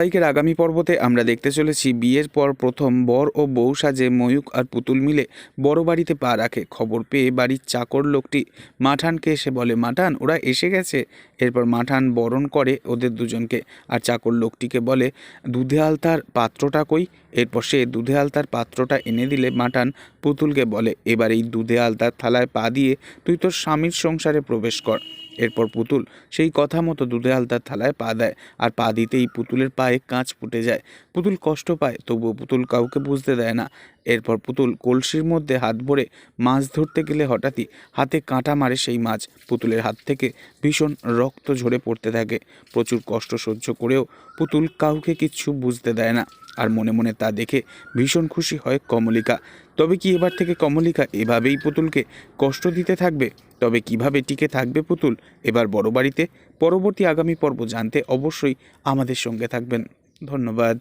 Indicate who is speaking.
Speaker 1: ধারাবাহিকের আগামী পর্বতে আমরা দেখতে চলেছি বিয়ের পর প্রথম বর ও বউ সাজে ময়ূক আর পুতুল মিলে বড় বাড়িতে পা রাখে। খবর পেয়ে বাড়ির চাকর লোকটি মাঠানকে এসে বলে, মাঠান, ওরা এসে গেছে। এরপর মাঠান বরণ করে ওদের দুজনকে। আর চাকর লোকটিকে বলে, দুধে আলতার পাত্রটা কই? এরপর সে দুধে আলতার পাত্রটা এনে দিলে মাঠান পুতুলকে বলে, এবার এই দুধে আলতার থালায় পা দিয়ে তুই তোর স্বামীর সংসারে প্রবেশ কর। এরপর পুতুল সেই কথা মতো দুধে আলতার থালায় পা দেয় আর পা দিতেই পুতুলের পায়ে কাঁচ ফুটে যায়। পুতুল কষ্ট পায়, তবুও পুতুল কাউকে বুঝতে দেয় না। এরপর পুতুল কলসির মধ্যে হাত ভরে মাছ ধরতে গেলে হঠাৎই হাতে কাঁটা মারে সেই মাছ। পুতুলের হাত থেকে ভীষণ রক্ত ঝরে পড়তে থাকে। প্রচুর কষ্ট সহ্য করেও পুতুল কাউকে কিচ্ছু বুঝতে দেয় না। আর মনে মনে তা দেখে ভীষণ খুশি হয় কমলিকা। তবে কি এবার থেকে কমলিকা এভাবেই পুতুলকে কষ্ট দিতে থাকবে? তবে কীভাবে টিকে থাকবে পুতুল? এবার বড় বাড়িতে পরবর্তী আগামী পর্ব জানতে অবশ্যই আমাদের সঙ্গে থাকবেন। ধন্যবাদ।